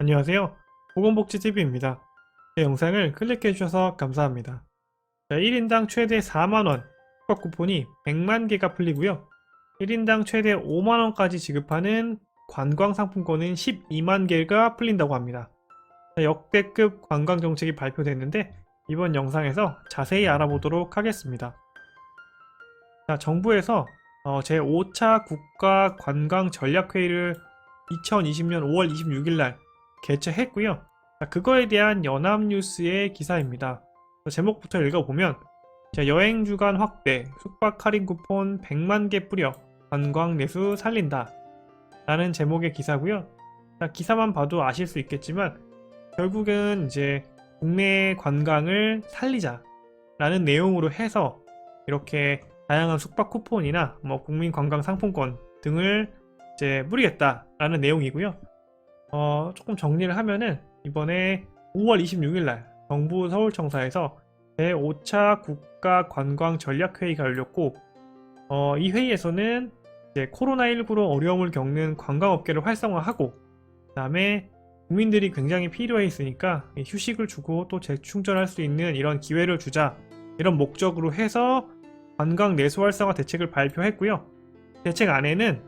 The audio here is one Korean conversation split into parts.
안녕하세요. 보건복지TV입니다. 제 영상을 클릭해주셔서 감사합니다. 자, 1인당 최대 4만원 숙박 쿠폰이 100만 개가 풀리고요. 1인당 최대 5만원까지 지급하는 관광 상품권은 12만 개가 풀린다고 합니다. 자, 역대급 관광 정책이 발표됐는데 이번 영상에서 자세히 알아보도록 하겠습니다. 자, 정부에서 어, 제5차 국가 관광 전략회의를 2020년 5월 26일 날 개최했고요. 자, 그거에 대한 연합뉴스의 기사입니다. 제목부터 읽어보면 자, 여행 주간 확대, 숙박 할인 쿠폰 100만 개 뿌려 관광 내수 살린다 라는 제목의 기사고요. 자, 기사만 봐도 아실 수 있겠지만 결국은 이제 국내 관광을 살리자 라는 내용으로 해서 이렇게 다양한 숙박 쿠폰이나 뭐 국민 관광 상품권 등을 이제 뿌리겠다라는 내용이고요. 어, 조금 정리를 하면은 이번에 5월 26일 날 정부 서울청사에서 제5차 국가 관광 전략 회의가 열렸고 어, 이 회의에서는 이제 코로나19로 어려움을 겪는 관광업계를 활성화하고 그 다음에 국민들이 굉장히 필요해 있으니까 휴식을 주고 또 재충전할 수 있는 이런 기회를 주자 이런 목적으로 해서 관광 내수 활성화 대책을 발표했고요. 대책 안에는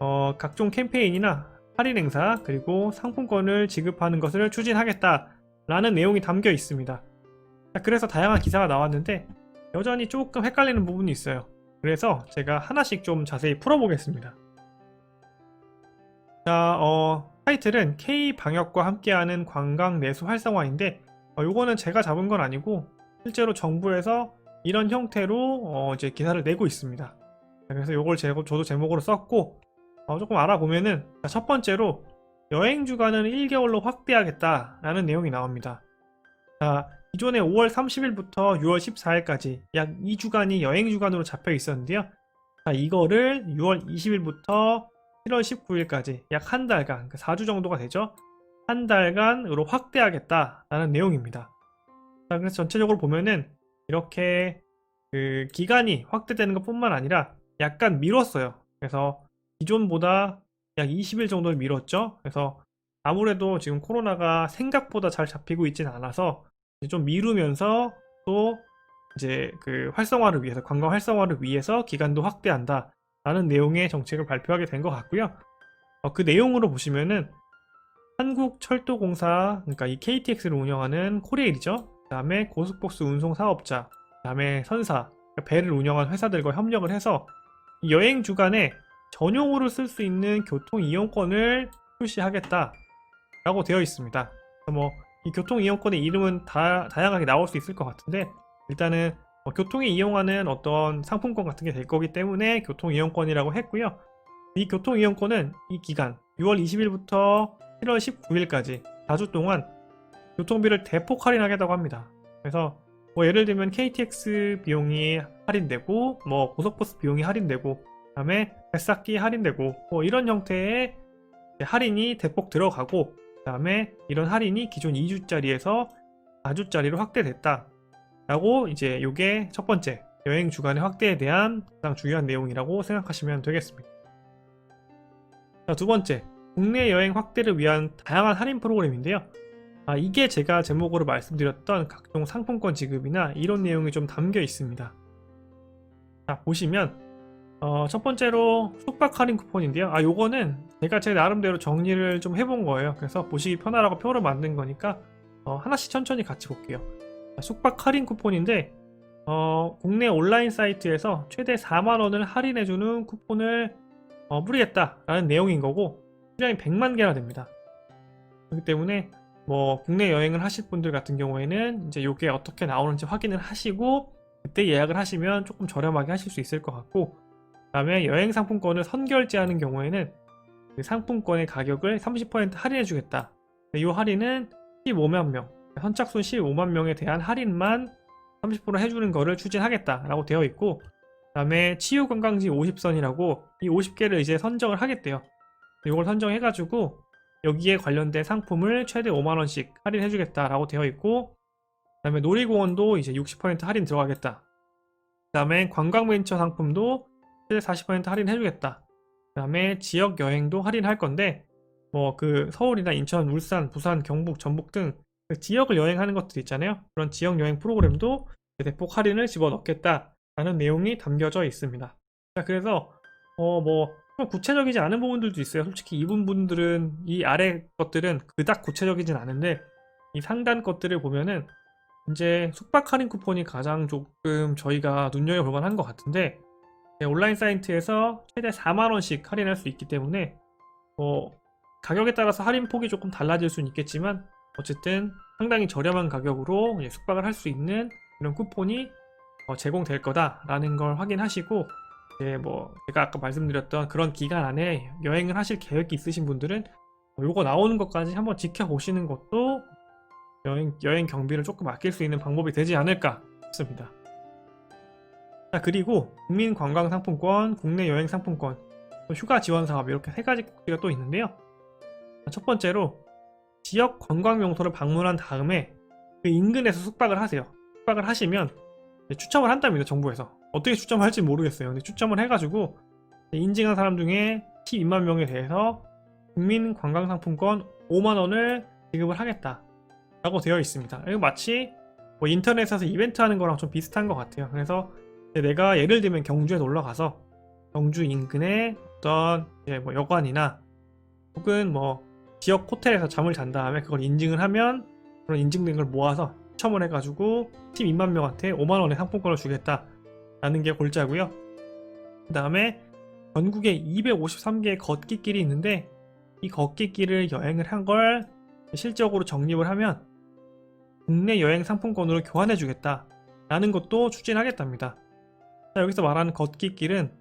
어, 각종 캠페인이나 할인 행사 그리고 상품권을 지급하는 것을 추진하겠다라는 내용이 담겨 있습니다. 자, 그래서 다양한 기사가 나왔는데 여전히 조금 헷갈리는 부분이 있어요. 그래서 제가 하나씩 좀 자세히 풀어보겠습니다. 자, 어, 타이틀은 K 방역과 함께하는 관광 내수 활성화인데 어, 요거는 제가 잡은 건 아니고 실제로 정부에서 이런 형태로 어, 이제 기사를 내고 있습니다. 자, 그래서 제, 저도 제목으로 썼고 어, 조금 알아보면은 자, 첫 번째로 여행 주간은 1개월로 확대하겠다라는 내용이 나옵니다. 자, 기존에 5월 30일부터 6월 14일까지 약 2주간이 여행 주간으로 잡혀 있었는데요. 자, 이거를 6월 20일부터 7월 19일까지 약 한 달간, 4주 정도가 되죠. 한 달간으로 확대하겠다라는 내용입니다. 자, 그래서 전체적으로 보면은 이렇게 그 기간이 확대되는 것 뿐만 아니라 약간 미뤘어요. 그래서 기존보다 약 20일 정도를 미뤘죠. 그래서 아무래도 지금 코로나가 생각보다 잘 잡히고 있지는 않아서 좀 미루면서 또 이제 그 활성화를 위해서 관광 활성화를 위해서 기간도 확대한다 라는 내용의 정책을 발표하게 된 것 같고요. 어, 그 내용으로 보시면은 한국철도공사 그러니까 이 KTX를 운영하는 코레일이죠. 그다음에 고속버스 운송 사업자, 그다음에 선사, 그러니까 배를 운영하는 회사들과 협력을 해서 이 여행 주간에 전용으로 쓸 수 있는 교통 이용권을 출시하겠다 라고 되어 있습니다. 뭐 이 교통 이용권의 이름은 다 다양하게 나올 수 있을 것 같은데 일단은 뭐 교통에 이용하는 어떤 상품권 같은 게 될 거기 때문에 교통 이용권이라고 했고요. 이 교통 이용권은 이 기간 6월 20일부터 7월 19일까지 4주 동안 교통비를 대폭 할인하겠다고 합니다. 그래서 뭐 예를 들면 KTX 비용이 할인되고 뭐 고속버스 비용이 할인되고 그 다음에 뱃삭기 할인되고 뭐 이런 형태의 할인이 대폭 들어가고 그 다음에 이런 할인이 기존 2주짜리에서 4주짜리로 확대됐다. 라고 이제 이게 첫 번째 여행 주간의 확대에 대한 가장 중요한 내용이라고 생각하시면 되겠습니다. 자, 두 번째 국내 여행 확대를 위한 다양한 할인 프로그램인데요. 아, 이게 제가 제목으로 말씀드렸던 각종 상품권 지급이나 이런 내용이 좀 담겨 있습니다. 자, 보시면 어, 첫 번째로 숙박 할인 쿠폰인데요. 아, 요거는 제가 제 나름대로 정리를 좀 해본 거예요. 그래서 보시기 편하라고 표를 만든 거니까 어, 하나씩 천천히 같이 볼게요. 자, 숙박 할인 쿠폰인데 어, 국내 온라인 사이트에서 최대 4만 원을 할인해주는 쿠폰을 어, 뿌리겠다라는 내용인 거고 수량이 100만 개나 됩니다. 그렇기 때문에 뭐 국내 여행을 하실 분들 같은 경우에는 이제 이게 어떻게 나오는지 확인을 하시고 그때 예약을 하시면 조금 저렴하게 하실 수 있을 것 같고 그 다음에 여행 상품권을 선결제하는 경우에는 그 상품권의 가격을 30% 할인해 주겠다. 이 할인은 15만 명, 선착순 15만 명에 대한 할인만 30% 해주는 거를 추진하겠다라고 되어 있고 그다음에 치유 관광지 50선이라고 이 50개를 이제 선정을 하겠대요. 이걸 선정해가지고 여기에 관련된 상품을 최대 5만 원씩 할인해주겠다라고 되어 있고 그다음에 놀이공원도 이제 60% 할인 들어가겠다. 그다음에 관광 벤처 상품도 최대 40% 할인해주겠다. 그 다음에 지역 여행도 할인할 건데 뭐 그 서울이나 인천, 울산, 부산, 경북, 전북 등 그 지역을 여행하는 것들 있잖아요. 그런 지역 여행 프로그램도 대폭 할인을 집어넣겠다라는 내용이 담겨져 있습니다. 자, 그래서 어 뭐 구체적이지 않은 부분들도 있어요. 솔직히 이분 분들은 이 아래 것들은 그닥 구체적이진 않은데 이 상단 것들을 보면은 이제 숙박 할인 쿠폰이 가장 조금 저희가 눈여겨볼 만한 것 같은데 네, 온라인 사이트에서 최대 4만 원씩 할인할 수 있기 때문에 뭐 가격에 따라서 할인 폭이 조금 달라질 수는 있겠지만 어쨌든 상당히 저렴한 가격으로 숙박을 할 수 있는 이런 쿠폰이 어, 제공될 거다라는 걸 확인하시고 이제 뭐 제가 아까 말씀드렸던 그런 기간 안에 여행을 하실 계획이 있으신 분들은 뭐 요거 나오는 것까지 한번 지켜보시는 것도 여행, 여행 경비를 조금 아낄 수 있는 방법이 되지 않을까 싶습니다. 자 그리고 국민관광상품권, 국내 여행 상품권, 또 휴가 지원 사업 이렇게 세 가지 꼭지가 또 있는데요. 첫 번째로 지역 관광 명소를 방문한 다음에 그 인근에서 숙박을 하세요. 숙박을 하시면 추첨을 한답니다. 정부에서 어떻게 추첨할지 모르겠어요. 근데 추첨을 해가지고 인증한 사람 중에 12만 명에 대해서 국민 관광 상품권 5만 원을 지급을 하겠다라고 되어 있습니다. 이거 마치 뭐 인터넷에서 이벤트 하는 거랑 좀 비슷한 것 같아요. 그래서 내가 예를 들면 경주에 놀러 가서 경주 인근에 어떤 뭐 여관이나 혹은 뭐 지역 호텔에서 잠을 잔 다음에 그걸 인증을 하면 그런 인증된 걸 모아서 추첨을 해가지고 팀 2만 명한테 5만 원의 상품권을 주겠다라는 게 골자고요. 그 다음에 전국에 253개의 걷기길이 있는데 이 걷기길을 여행을 한 걸 실적으로 적립을 하면 국내 여행 상품권으로 교환해 주겠다라는 것도 추진하겠답니다. 자, 여기서 말하는 걷기길은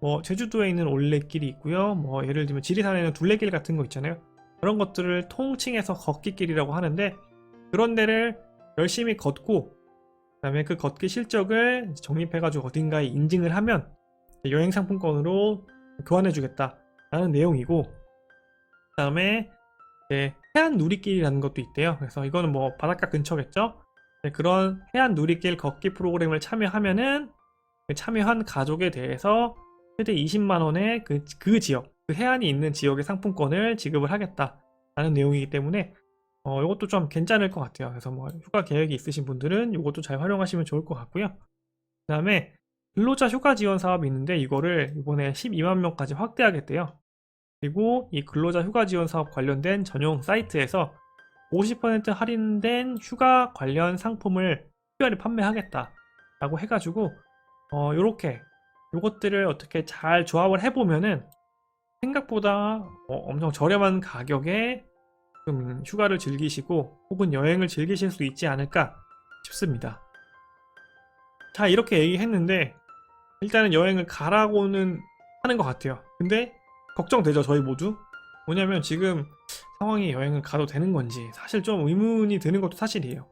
뭐 제주도에 있는 올레길이 있고요. 뭐 예를 들면 지리산에는 둘레길 같은 거 있잖아요. 그런 것들을 통칭해서 걷기길이라고 하는데 그런 데를 열심히 걷고 그다음에 그 걷기 실적을 적립해가지고 어딘가에 인증을 하면 여행 상품권으로 교환해주겠다라는 내용이고 그다음에 해안 누리길이라는 것도 있대요. 그래서 이거는 뭐 바닷가 근처겠죠. 네, 그런 해안 누리길 걷기 프로그램을 참여하면은 그 참여한 가족에 대해서 최대 20만 원의 그, 그 지역 그 해안이 있는 지역의 상품권을 지급을 하겠다라는 내용이기 때문에 어, 이것도 좀 괜찮을 것 같아요. 그래서 뭐 휴가 계획이 있으신 분들은 이것도 잘 활용하시면 좋을 것 같고요. 그 다음에 근로자 휴가 지원 사업이 있는데 이거를 이번에 12만 명까지 확대하겠대요. 그리고 이 근로자 휴가 지원 사업 관련된 전용 사이트에서 50% 할인된 휴가 관련 상품을 특별히 판매하겠다라고 해가지고 어, 요렇게 요것들을 어떻게 잘 조합을 해보면은 생각보다 어, 엄청 저렴한 가격에 좀 휴가를 즐기시고 혹은 여행을 즐기실 수 있지 않을까 싶습니다. 자 이렇게 얘기했는데 일단은 여행을 가라고는 하는 것 같아요. 근데 걱정되죠 저희 모두 뭐냐면 지금 상황이 여행을 가도 되는 건지 사실 좀 의문이 드는 것도 사실이에요.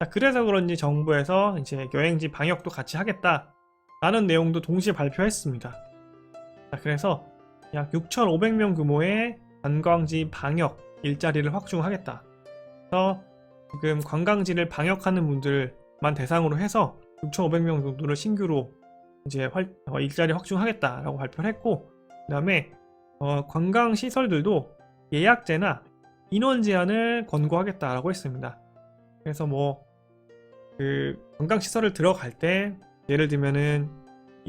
자, 그래서 그런지 정부에서 이제 여행지 방역도 같이 하겠다 라는 내용도 동시에 발표했습니다. 자, 그래서 약 6,500명 규모의 관광지 방역 일자리를 확충하겠다. 그래서 지금 관광지를 방역하는 분들만 대상으로 해서 6,500명 정도를 신규로 이제 활, 어, 일자리 확충하겠다라고 발표를 했고, 그 다음에 어, 관광 시설들도 예약제나 인원 제한을 권고하겠다라고 했습니다. 그래서 뭐 그 관광 시설을 들어갈 때 예를 들면은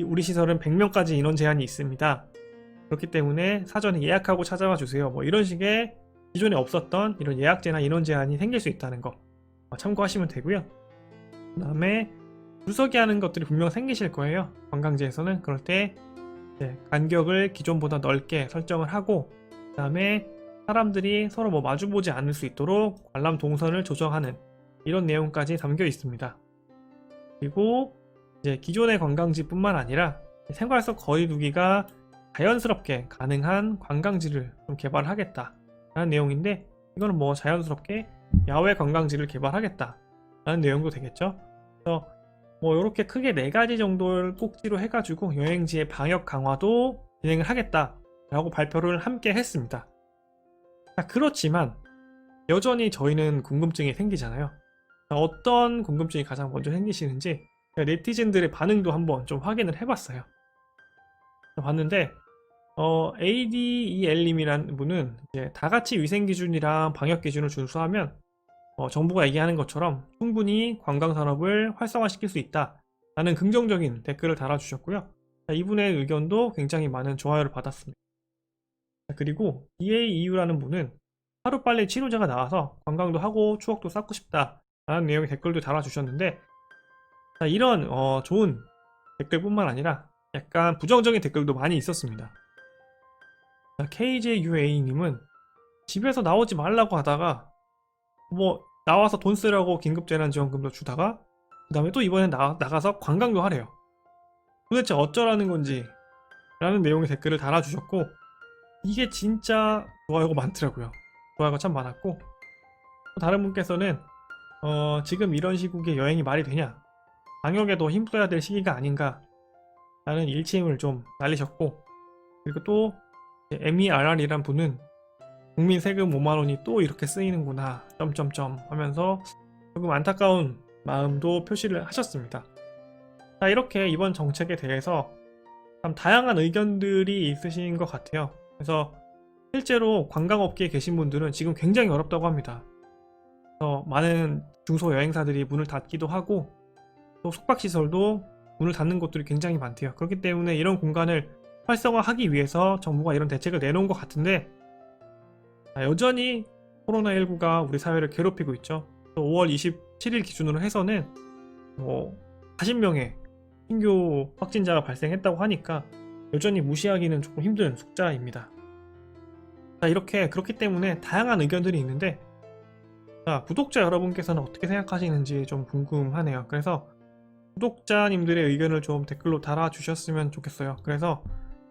우리 시설은 100명까지 인원 제한이 있습니다. 그렇기 때문에 사전에 예약하고 찾아와 주세요. 뭐 이런 식의 기존에 없었던 이런 예약제나 인원 제한이 생길 수 있다는 거 어, 참고하시면 되고요. 그 다음에 줄서기 하는 것들이 분명 생기실 거예요. 관광지에서는 그럴 때 간격을 기존보다 넓게 설정을 하고 그 다음에 사람들이 서로 뭐 마주보지 않을 수 있도록 관람 동선을 조정하는 이런 내용까지 담겨 있습니다. 그리고 이제 기존의 관광지뿐만 아니라 생활 속 거리두기가 자연스럽게 가능한 관광지를 좀 개발하겠다라는 내용인데 이거는 뭐 자연스럽게 야외 관광지를 개발하겠다라는 내용도 되겠죠. 그래서 뭐 이렇게 크게 네 가지 정도를 꼭지로 해가지고 여행지의 방역 강화도 진행을 하겠다라고 발표를 함께 했습니다. 그렇지만 여전히 저희는 궁금증이 생기잖아요. 어떤 궁금증이 가장 먼저 생기시는지 네티즌들의 반응도 한번 좀 확인을 해봤어요. 봤는데 어, ADEL님이라는 분은 다 같이 위생 기준이랑 방역 기준을 준수하면 어, 정부가 얘기하는 것처럼 충분히 관광 산업을 활성화시킬 수 있다 라는 긍정적인 댓글을 달아주셨고요. 자, 이분의 의견도 굉장히 많은 좋아요를 받았습니다. 자, 그리고 DAEU라는 분은 하루빨리 치료제가 나와서 관광도 하고 추억도 쌓고 싶다 라는 내용의 댓글도 달아주셨는데 자, 이런 어, 좋은 댓글뿐만 아니라 약간 부정적인 댓글도 많이 있었습니다. KJUA님은 집에서 나오지 말라고 하다가 뭐 나와서 돈 쓰라고 긴급재난지원금도 주다가 그 다음에 또 이번엔 나, 나가서 관광도 하래요. 도대체 어쩌라는 건지 라는 내용의 댓글을 달아주셨고 이게 진짜 좋아요가 많더라고요. 좋아요가 참 많았고 또 다른 분께서는 어, 지금 이런 시국에 여행이 말이 되냐 방역에도 힘써야 될 시기가 아닌가 라는 일침을 좀 날리셨고 그리고 또 MERR이란 분은 국민 세금 5만원이 또 이렇게 쓰이는구나 점점점 하면서 조금 안타까운 마음도 표시를 하셨습니다. 자 이렇게 이번 정책에 대해서 참 다양한 의견들이 있으신 것 같아요. 그래서 실제로 관광업계에 계신 분들은 지금 굉장히 어렵다고 합니다. 그래서 많은 중소 여행사들이 문을 닫기도 하고 또 숙박시설도 문을 닫는 곳들이 굉장히 많대요. 그렇기 때문에 이런 공간을 활성화하기 위해서 정부가 이런 대책을 내놓은 것 같은데 아, 여전히 코로나19가 우리 사회를 괴롭히고 있죠. 또 5월 27일 기준으로 해서는 뭐 40명의 신규 확진자가 발생했다고 하니까 여전히 무시하기는 조금 힘든 숫자입니다. 자, 이렇게 그렇기 때문에 다양한 의견들이 있는데 자, 구독자 여러분께서는 어떻게 생각하시는지 좀 궁금하네요. 그래서 구독자님들의 의견을 좀 댓글로 달아주셨으면 좋겠어요. 그래서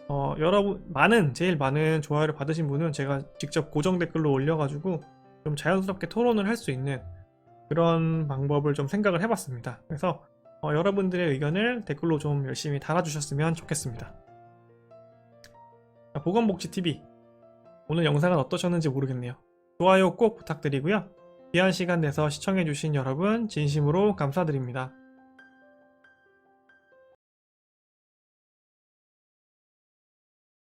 어, 여러분 많은 제일 많은 좋아요를 받으신 분은 제가 직접 고정 댓글로 올려가지고 좀 자연스럽게 토론을 할 수 있는 그런 방법을 좀 생각을 해봤습니다. 그래서 어, 여러분들의 의견을 댓글로 좀 열심히 달아주셨으면 좋겠습니다. 자, 보건복지TV 오늘 영상은 어떠셨는지 모르겠네요. 좋아요 꼭 부탁드리고요. 귀한 시간 내서 시청해주신 여러분 진심으로 감사드립니다.